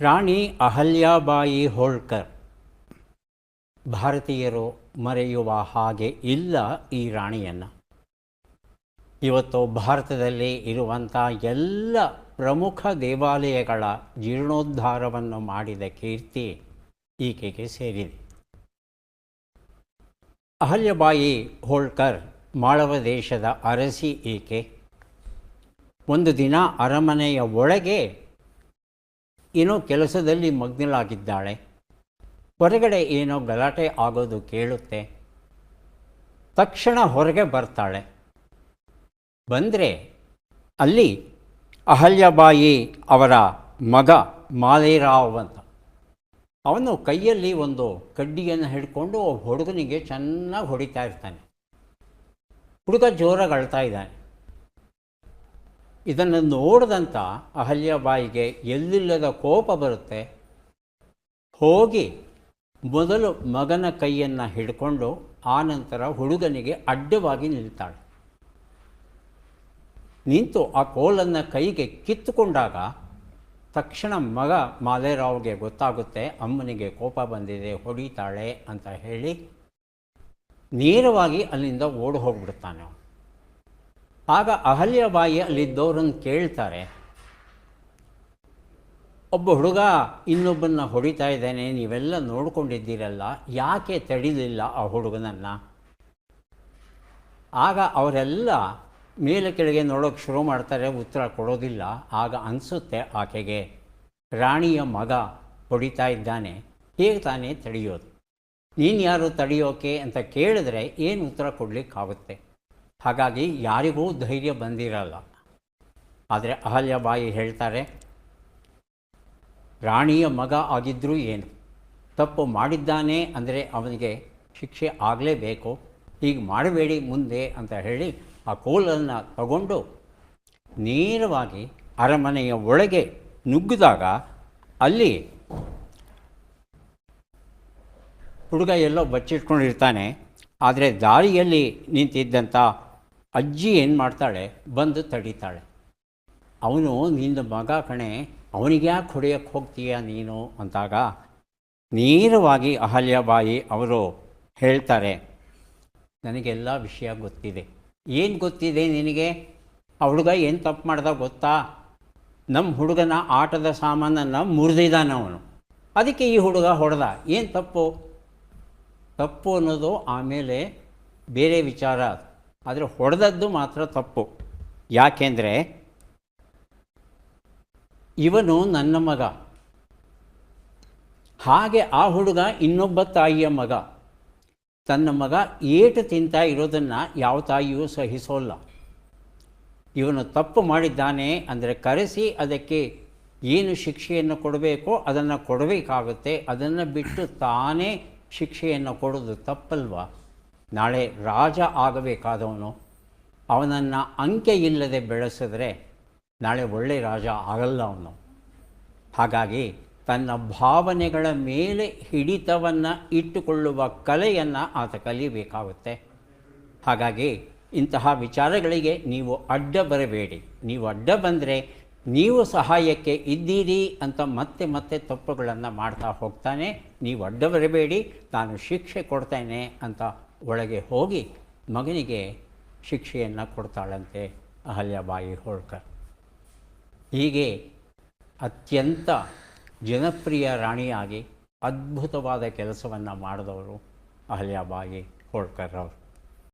ರಾಣಿ ಅಹಲ್ಯಾಬಾಯಿ ಹೋಳ್ಕರ್. ಭಾರತೀಯರು ಮರೆಯುವ ಹಾಗೆ ಇಲ್ಲ ಈ ರಾಣಿಯನ್ನು. ಇವತ್ತು ಭಾರತದಲ್ಲಿ ಇರುವಂಥ ಎಲ್ಲ ಪ್ರಮುಖ ದೇವಾಲಯಗಳ ಜೀರ್ಣೋದ್ಧಾರವನ್ನು ಮಾಡಿದ ಕೀರ್ತಿ ಈಕೆಗೆ ಸೇರಿದೆ. ಅಹಲ್ಯಬಾಯಿ ಹೋಳ್ಕರ್ ಮಾಳವ ದೇಶದ ಅರಸಿ ಈಕೆ. ಒಂದು ದಿನ ಅರಮನೆಯ ಒಳಗೆ ಏನೋ ಕೆಲಸದಲ್ಲಿ ಮಗ್ನಳಾಗಿದ್ದಾಳೆ. ಹೊರಗಡೆ ಏನೋ ಗಲಾಟೆ ಆಗೋದು ಕೇಳುತ್ತೆ. ತಕ್ಷಣ ಹೊರಗೆ ಬರ್ತಾಳೆ. ಬಂದರೆ ಅಲ್ಲಿ ಅಹಲ್ಯಬಾಯಿ ಅವರ ಮಗ ಮಾಲೇರಾವ್ ಅಂತ. ಅವನು ಕೈಯಲ್ಲಿ ಒಂದು ಕಡ್ಡಿಯನ್ನು ಹಿಡ್ಕೊಂಡು ಹುಡುಗನಿಗೆ ಚೆನ್ನಾಗಿ ಹೊಡಿತಾ ಇರ್ತಾನೆ. ಹುಡುಗ ಜೋರಾಗಿ ಅಳ್ತಾ ಇದ್ದಾನೆ. ಇದನ್ನು ನೋಡಿದಂಥ ಅಹಲ್ಯಬಾಯಿಗೆ ಎಲ್ಲಿಲ್ಲದ ಕೋಪ ಬರುತ್ತೆ? ಹೋಗಿ ಮೊದಲು ಮಗನ ಕೈಯನ್ನು ಹಿಡ್ಕೊಂಡು ಆನಂತರ ಹುಡುಗನಿಗೆ ಅಡ್ಡವಾಗಿ ನಿಲ್ತಾಳೆ. ನಿಂತು ಆ ಕೋಲನ್ನು ಕೈಗೆ ಕಿತ್ತುಕೊಂಡಾಗ ತಕ್ಷಣ ಮಗ ಮಾಲೇರಾವ್ಗೆ ಗೊತ್ತಾಗುತ್ತೆ, ಅಮ್ಮನಿಗೆ ಕೋಪ ಬಂದಿದೆ, ಹೊಡಿತಾಳೆ ಅಂತ ಹೇಳಿ ನೇರವಾಗಿ ಅಲ್ಲಿಂದ ಓಡಿ ಹೋಗ್ಬಿಡ್ತಾನೆ ಆಗ ಅಹಲ್ಯಬಾಯಿ ಅಲ್ಲಿದ್ದವರನ್ನು ಕೇಳ್ತಾರೆ, ಒಬ್ಬ ಹುಡುಗ ಇನ್ನೊಬ್ಬನ್ನ ಹೊಡಿತಾ ಇದ್ದಾನೆ, ನೀವೆಲ್ಲ ನೋಡ್ಕೊಂಡಿದ್ದೀರಲ್ಲ, ಯಾಕೆ ತಡಿಲಿಲ್ಲ ಆ ಹುಡುಗನನ್ನು? ಆಗ ಅವರೆಲ್ಲ ಮೇಲೆ ಕೆಳಗೆ ನೋಡೋಕ್ಕೆ ಶುರು ಮಾಡ್ತಾರೆ, ಉತ್ತರ ಕೊಡೋದಿಲ್ಲ. ಆಗ ಅನಿಸುತ್ತೆ, ಆಕೆಗೆ ರಾಣಿಯ ಮಗ ಹೊಡಿತಾ ಇದ್ದಾನೆ, ಹೇಗೆ ತಾನೇ ತಡೆಯೋದು? ನೀನು ಯಾರು ತಡೆಯೋಕೆ? ಅಂತ ಕೇಳಿದ್ರೆ, ಏನು ಉತ್ತರ ಕೊಡಲಿಕ್ಕಾಗುತ್ತೆ? ಹಾಗಾಗಿ ಯಾರಿಗೂ ಧೈರ್ಯ ಬಂದಿರಲ್ಲ. ಆದರೆ ಅಹಲ್ಯಬಾಯಿ ಹೇಳ್ತಾರೆ, ರಾಣಿಯ ಮಗ ಆಗಿದ್ದರೂ ಏನು? ತಪ್ಪು ಮಾಡಿದ್ದಾನೆ ಅಂದರೆ ಅವನಿಗೆ ಶಿಕ್ಷೆ ಆಗಲೇಬೇಕು. ಈಗ ಮಾಡಬೇಡಿ ಮುಂದೆ ಅಂತ ಹೇಳಿ ಆ ಕೋಲನ್ನು ತಗೊಂಡು ನೇರವಾಗಿ ಅರಮನೆಯ ಒಳಗೆ ನುಗ್ಗಿದಾಗ ಅಲ್ಲಿ ಹುಡುಗ ಎಲ್ಲೋ ಬಚ್ಚಿಟ್ಕೊಂಡಿರ್ತಾನೆ. ಆದರೆ ದಾರಿಯಲ್ಲಿ ನಿಂತಿದ್ದಂಥ ಅಜ್ಜಿ ಏನು ಮಾಡ್ತಾಳೆ? ಬಂದು ತಡೀತಾಳೆ. ಅವನು, ನಿಂದು ಮಗ ಕಣೆ, ಅವನಿಗೆ ಯಾಕೆ ಹೊಡೆಯೋಕ್ಕೆ ಹೋಗ್ತೀಯ ನೀನು? ಅಂತಾಗ, ನೇರವಾಗಿ ಅಹಲ್ಯಬಾಯಿ ಅವರು ಹೇಳ್ತಾರೆ, ನನಗೆಲ್ಲ ವಿಷಯ ಗೊತ್ತಿದೆ. ಏನು ಗೊತ್ತಿದೆ ನಿನಗೆ? ಆ ಹುಡುಗ ಏನು ತಪ್ಪು ಮಾಡ್ದ ಗೊತ್ತಾ? ನಮ್ಮ ಹುಡುಗನ ಆಟದ ಸಾಮಾನನ್ನು ಮುರಿದಿದ್ದಾನೆ ಅವನು. ಅದಕ್ಕೆ ಈ ಹುಡುಗ ಹೊಡೆದ. ಏನು ತಪ್ಪು? ತಪ್ಪು ಅನ್ನೋದು ಆಮೇಲೆ ಬೇರೆ ವಿಚಾರ. ಆದರೆ ಹೊಡೆದದ್ದು ಮಾತ್ರ ತಪ್ಪು. ಯಾಕೆಂದರೆ ಇವನು ನನ್ನ ಮಗ. ಹಾಗೆ ಆ ಹುಡುಗ ಇನ್ನೊಬ್ಬ ತಾಯಿಯ ಮಗ. ತನ್ನ ಮಗ ಏಟು ತಿಂತಾ ಇರೋದನ್ನು ಯಾವ ತಾಯಿಯೂ ಸಹಿಸೋಲ್ಲ. ಇವನು ತಪ್ಪು ಮಾಡಿದ್ದಾನೆ ಅಂದರೆ ಕರೆಸಿ ಅದಕ್ಕೆ ಏನು ಶಿಕ್ಷೆಯನ್ನು ಕೊಡಬೇಕೋ ಅದನ್ನು ಕೊಡಬೇಕಾಗುತ್ತೆ. ಅದನ್ನು ಬಿಟ್ಟು ತಾನೇ ಶಿಕ್ಷೆಯನ್ನು ಕೊಡೋದು ತಪ್ಪಲ್ವಾ? ನಾಳೆ ರಾಜ ಆಗಬೇಕಾದವನು ಅವನನ್ನು ಅಂಕೆ ಇಲ್ಲದೆ ಬೆಳೆಸಿದ್ರೆ ನಾಳೆ ಒಳ್ಳೆ ರಾಜ ಆಗಲ್ಲ ಅವನು. ಹಾಗಾಗಿ ತನ್ನ ಭಾವನೆಗಳ ಮೇಲೆ ಹಿಡಿತವನ್ನು ಇಟ್ಟುಕೊಳ್ಳುವ ಕಲೆಯನ್ನು ಆತ ಕಲಿಯಬೇಕಾಗುತ್ತೆ ಹಾಗಾಗಿ ಇಂತಹ ವಿಚಾರಗಳಿಗೆ ನೀವು ಅಡ್ಡ ಬರಬೇಡಿ. ನೀವು ಅಡ್ಡ ಬಂದರೆ ನೀವು ಸಹಾಯಕ್ಕೆ ಇದ್ದೀರಿ ಅಂತ ಮತ್ತೆ ಮತ್ತೆ ತಪ್ಪುಗಳನ್ನು ಮಾಡ್ತಾ ಹೋಗ್ತಾನೆ. ನೀವು ಅಡ್ಡ ಬರಬೇಡಿ. ನಾನು ಶಿಕ್ಷೆ ಕೊಡ್ತೇನೆ ಅಂತ ಒಳಗೆ ಹೋಗಿ ಮಗನಿಗೆ ಶಿಕ್ಷೆಯನ್ನು ಕೊಡ್ತಾಳಂತೆ ಅಹಲ್ಯಬಾಯಿ ಹೋಳ್ಕರ್. ಹೀಗೆ ಅತ್ಯಂತ ಜನಪ್ರಿಯ ರಾಣಿಯಾಗಿ ಅದ್ಭುತವಾದ ಕೆಲಸವನ್ನು ಮಾಡಿದವರು ಅಹಲ್ಯಾಬಾಯಿ ಹೋಳ್ಕರ್ ಅವರು.